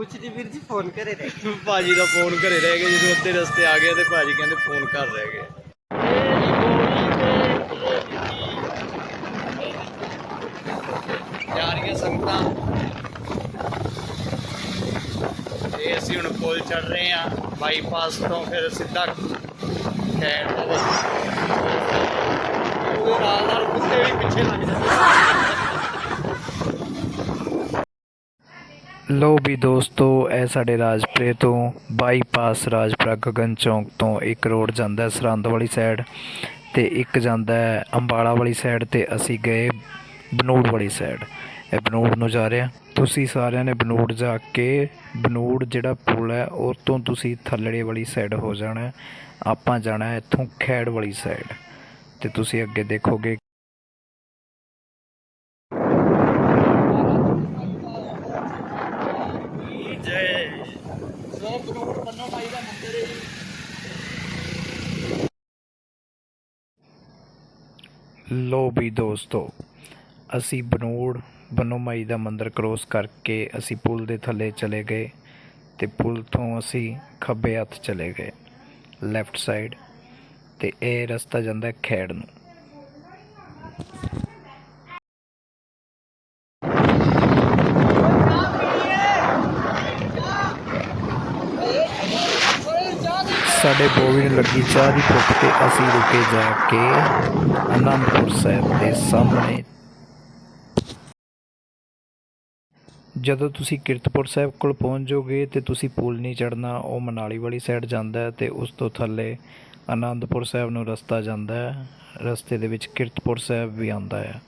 ਕੁਛ ਨਹੀਂ ਵੀਰ ਜੀ, ਫੋਨ ਕਰੇ ਰਹਿ ਗਏ। ਭਾਜੀ ਦਾ ਫੋਨ ਘਰੇ ਰਹਿ ਗਿਆ, ਜਦੋਂ ਅੱਧੇ ਰਸਤੇ ਆ ਗਏ ਤੇ ਭਾਜੀ ਕਹਿੰਦੇ ਫੋਨ ਘਰ ਰਹਿ ਗਿਆ। ਜਾ ਰਹੀਆਂ ਸੰਗਤਾਂ। ਤੇ ਅਸੀਂ ਹੁਣ ਪੁਲ ਚੜ ਰਹੇ ਆ ਬਾਈਪਾਸ ਤੋਂ ਫਿਰ ਸਿੱਧਾ ਖੈੜ ਦੇ ਉਹਦੇ ਨਾਲ ਨਾਲ ਕੁੱਤੇ ਵੀ ਪਿੱਛੇ ਲੱਗ ਜਾਂਦੇ। ਲੋ ਵੀ ਦੋਸਤੋ, ਇਹ ਸਾਡੇ ਰਾਜਪੁਰੇ ਤੋਂ ਬਾਈਪਾਸ ਰਾਜਪੁਰਾ ਗਗਨ ਚੌਂਕ ਤੋਂ ਇੱਕ ਰੋਡ ਜਾਂਦਾ ਹੈ ਸਰਹੰਦ ਵਾਲੀ ਸਾਈਡ ਤੇ ਇੱਕ ਜਾਂਦਾ ਹੈ ਅੰਬਾਲਾ ਵਾਲੀ ਸਾਈਡ ਤੇ ਅਸੀਂ ਗਏ ਬਨੂੜ ਵਾਲੀ ਸਾਈਡ ਇਹ ਬਨੂੜ ਨੂੰ ਜਾ ਰਹੇ ਹਾਂ। ਤੁਸੀਂ ਸਾਰਿਆਂ ਨੇ ਬਨੂੜ ਜਾ ਕੇ, ਬਨੂੜ ਜਿਹੜਾ ਪੁਲ ਹੈ ਉਹ ਤੋਂ ਤੁਸੀਂ ਥੱਲੜੇ ਵਾਲੀ ਸਾਈਡ ਹੋ ਜਾਣਾ ਆਪਾਂ ਜਾਣਾ ਇੱਥੋਂ ਖੈੜ ਵਾਲੀ ਸਾਈਡ ਤੇ ਤੁਸੀਂ ਅੱਗੇ ਦੇਖੋਗੇ ਜੈ ਸੋ ਬਨੂੜ ਦਾ ਮੰਦਿਰ ਹੈ ਲੋ ਵੀ ਦੋਸਤੋ, ਅਸੀਂ ਬਨੂੜ ਬਨੋਮਾਈ ਦਾ ਮੰਦਿਰ ਕ੍ਰੋਸ ਕਰਕੇ ਅਸੀਂ ਪੁਲ ਦੇ ਥੱਲੇ ਚਲੇ ਗਏ ਤੇ ਪੁਲ ਤੋਂ ਅਸੀਂ ਖੱਬੇ ਹੱਥ ਚਲੇ ਗਏ ਲੈਫਟ ਸਾਈਡ ਤੇ ਇਹ ਰਸਤਾ ਜਾਂਦਾ ਹੈ ਖੈੜ ਨੂੰ। ਸਾਡੇ ਬੋਵੀ ਨੂੰ ਲੱਗੀ ਚਾਹ ਦੀ ਭੁੱਖ ਤੇ ਅਸੀਂ ਰੁਕੇ ਜਾ ਕੇ ਅਨੰਦਪੁਰ ਸਾਹਿਬ ਦੇ ਸਾਹਮਣੇ। ਜਦੋਂ ਤੁਸੀਂ ਕਿਰਤਪੁਰ ਸਾਹਿਬ ਕੋਲ ਪਹੁੰਚ ਜਾਓਗੇ ਤੇ ਤੁਸੀਂ ਪੁਲ ਨਹੀਂ ਚੜਨਾ ਉਹ ਮਨਾਲੀ ਵਾਲੀ ਸਾਈਡ ਜਾਂਦਾ ਹੈ ਤੇ ਉਸ ਤੋਂ ਥੱਲੇ ਆਨੰਦਪੁਰ ਸਾਹਿਬ ਨੂੰ ਰਸਤਾ ਜਾਂਦਾ ਹੈ। ਰਸਤੇ ਦੇ ਵਿੱਚ ਕਿਰਤਪੁਰ ਸਾਹਿਬ ਵੀ ਆਉਂਦਾ ਹੈ,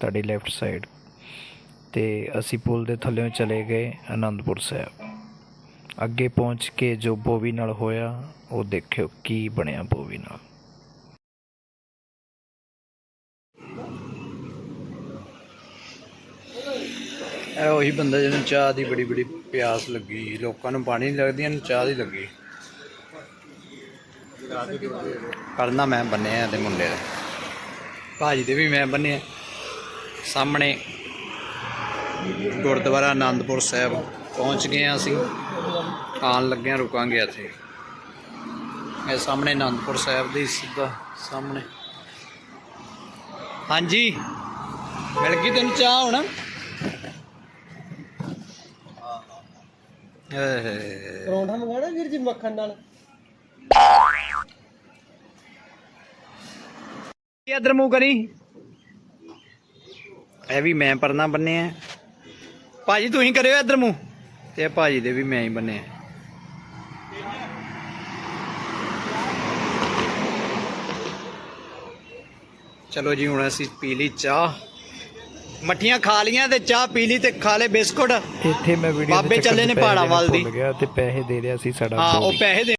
ਤੁਹਾਡੀ ਲੈਫਟ ਸਾਈਡ ਤੇ ਅਸੀਂ ਪੁਲ ਦੇ ਥੱਲੇੋਂ ਚਲੇ ਗਏ ਆਨੰਦਪੁਰ ਸਾਹਿਬ। ਅੱਗੇ ਪਹੁੰਚ ਕੇ ਜੋ ਬੋਵੀ ਨਾਲ ਹੋਇਆ, ਉਹ ਦੇਖਿਓ ਕੀ ਬਣਿਆ ਬੋਵੀ ਨਾਲ। ਇਹ ਉਹੀ ਬੰਦਾ ਜਿਹਨੂੰ ਚਾਹ ਦੀ ਬੜੀ ਬੜੀ ਪਿਆਸ ਲੱਗੀ, ਲੋਕਾਂ ਨੂੰ ਪਾਣੀ ਨਹੀਂ ਲੱਗਦੀ, ਇਹਨੂੰ ਚਾਹ ਦੀ ਲੱਗੀ। ਕਰਨਾ ਮੈਂ ਬੰਨਿਆ ਤੇ ਮੁੰਡੇ ਦਾ। ਭਾਜੀ ਦੇ ਵੀ ਮੈਂ ਬੰਨਿਆ। ਸਾਹਮਣੇ ਗੁਰਦੁਆਰਾ ਆਨੰਦਪੁਰ ਸਾਹਿਬ, ਪਹੁੰਚ ਗਏ ਹਾਂ ਅਸੀਂ। ਆਉਣ ਲੱਗਿਆਂ ਰੁਕਾਂਗੇ ਇੱਥੇ। ਇਹ ਸਾਹਮਣੇ ਆਨੰਦਪੁਰ ਸਾਹਿਬ ਦੇ ਸਿੱਧਾ ਸਾਹਮਣੇ। ਹਾਂਜੀ ਮਿਲ ਗਈ ਤੈਨੂੰ ਚਾਹ ਹੁਣ? ਏ ਪਰੌਂਠਾ ਮੰਗਾਣਾ ਵੀਰ ਜੀ ਮੱਖਣ ਨਾਲ? ਇਧਰ ਮੂੰਹ ਕਰੀ? ਇਹ ਵੀ ਮੈਂ ਪਰਨਾ ਬੰਨੇ ਆ ਭਾਜੀ ਤੁਸੀਂ ਕਰਿਓ ਇਧਰ ਮੂੰਹ। ਤੇ ਭਾਜੀ ਦੇ ਵੀ ਮੈਂ ਹੀ ਬੰਨੇ ਆ ਚਲੋ ਜੀ ਹੁਣ ਅਸੀਂ ਪੀ ਲਈ ਚਾਹ ਮੱਠੀਆਂ ਖਾ ਲੀਆਂ ਤੇ ਚਾਹ ਪੀ ਲਈ ਤੇ ਖਾ ਲੇ ਬਿਸਕੁਟ ਇੱਥੇ ਮੈਂ ਵੀਡੀਓ ਬਾਬੇ ਚੱਲੇ ਨੇ ਪਹਾੜਾਂ ਵੱਲ ਦੀ। ਤੇ ਪੈਸੇ ਦੇ ਰਿਹਾ ਸੀ ਸਾਡਾ ਹਾਂ ਉਹ। ਪੈਸੇ ਦੇ